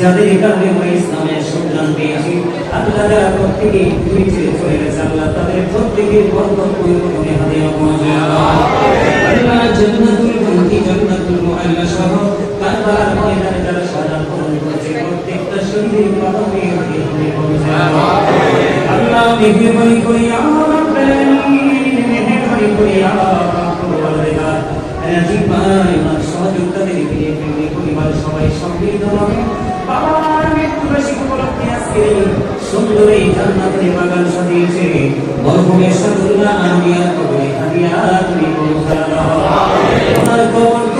যাদের কারণে আমরা ইসলামের সন্ধান পেয়েছি আল্লাহ যারা প্রত্যেকে তুমি ছেড়ে চলে গেছে আল্লাহ, তাদের প্রত্যেকের বরকত হাদিয়া পৌঁছে আল্লাহ। জান্নাতুল জান্নাতুল মুআল্লা সহ প্রত্যেকটা ভাই আমার সহযোগিতা সুন্দর জান্নাতের বাগান সাজিয়েছে। মরহুমের সাদুল্লাহ আমিয়া কবরে হাদিয়া তুমি পৌঁছা দাও কবর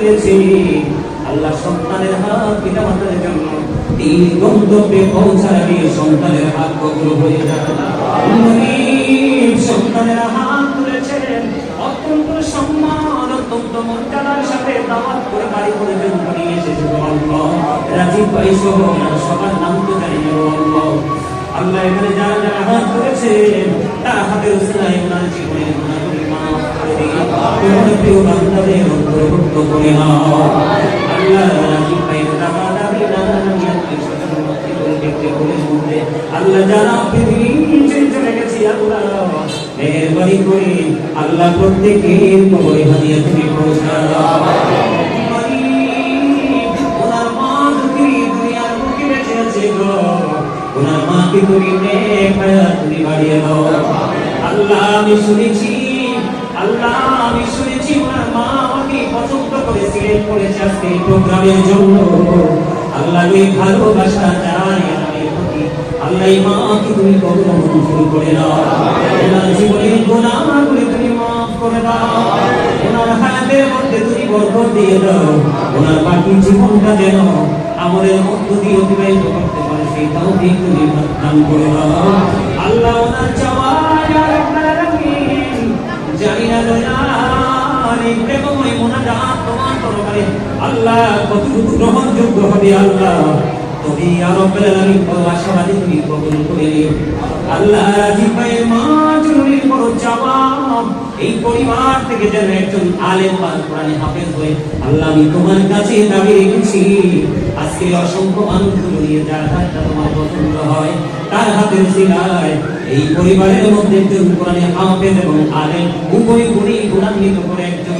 হাত ধরেছে আল্লাহ সন্তানের হাত পিতা মাতার জন্য তিন গন্তব্যে পৌঁছার সন্তানের হাত কবল হয়ে গরিব সন্তানের হাত তুলেছেন অত্যন্ত সম্মান, অত্যন্ত এখানে যারা হাত হাতের উসিলায় ওনার প্রিয় বান্দাদের অন্তর্ভুক্ত করে আল্লাহ ওনার মা ওনার তুমি আল্লাহ আমি শুনেছি করেছে আজকে এই প্রোগ্রামের জন্য। আল্লাহ এই ভালোবাসা আল্লাহ তুমি কবর মঞ্জুর করে দাও জীবনের তুমি মাফ করে দাও। ওনার মধ্যে তুমি বরকত দিয়ে দাও। ওনার বাকি জীবনটা যেন আমাদের মধ্য দিয়ে অতিবাহিত করতে পারে, সেই তৌফিক তুমি দান করে দাও আল্লাহ ওনার আল্লাহ কতটুকু গ্রহণযোগ্য হবে আল্লাহ তুমি আর আশাবাদী তুমি কবুল করে আল্লাহ এই পরিবার থেকে যেন একজন আলেম কোরআনে হাফেজ হয়ে আল্লাহ আমি তোমার কাছে দাবি রেখেছি আজকে অসংখ্য মানুষ নিয়ে যার হাতটা তোমার পছন্দ হয় তার হাতের সিলায় এই পরিবারের মধ্যে একজন কোরআনে হাফেজ এবং আলেম উভয় গুণী গুণান্বিত করে একজন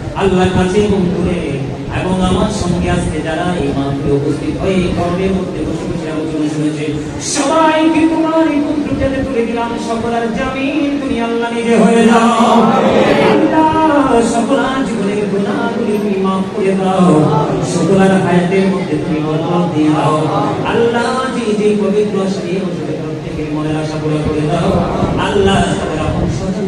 আল্লাহর কাছে বন্ধুরে এবং আমার সঙ্গে আজকে যারা এই উপস্থিত হয়ে এই মধ্যে বসে বসে আলোচনা শুনেছে তোমার এই তুলে দিলাম। জামিন তুমি আল্লাহ নিজে হয়ে যাও। গুণাগুলি তুমি মাফ করে দাও। সকলের হায়াতের মধ্যে তুমি আল্লাহ, যে যে পবিত্র সেই প্রত্যেকের মনের আশা পুরো করে দাও। আল্লাহ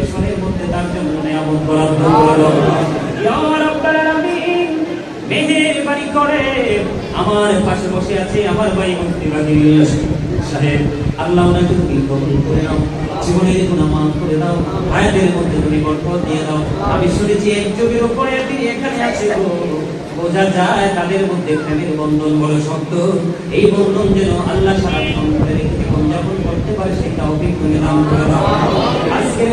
প্রফেশনের মধ্যে তার জন্য নিয়ামত বরাদ্দ করে মেহেরবানি করে। আমার পাশে বসে আছে আমার ভাই মুফতি সাহেব। আল্লাহ ওনাকে তুমি কবুল করে নাও জীবনের গুনাহ মাফ করে দাও হায়াতের মধ্যে তুমি বরকত দিয়ে দাও। আমি শুনেছি এক যুগের উপরে তিনি এখানে আছে বোঝা যায় তাদের মধ্যে প্রেমের বন্ধন বড় শক্ত। এই বন্ধন যেন আল্লাহ সারাক্ষণ ধরে রেখে জীবনযাপন করতে পারে সেই তৌফিক তুমি দান করে দাও আজকের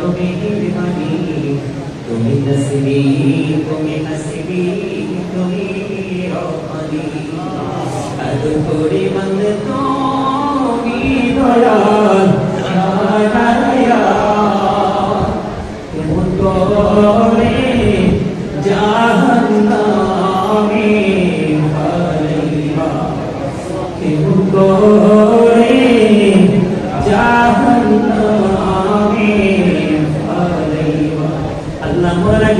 করো মেহেরবানি তুমি নসিবি তুমি নসিবি তুমি রহমানি। আদর করে বন্ধ তুমি করে জাহান্নামে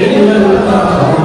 Amen.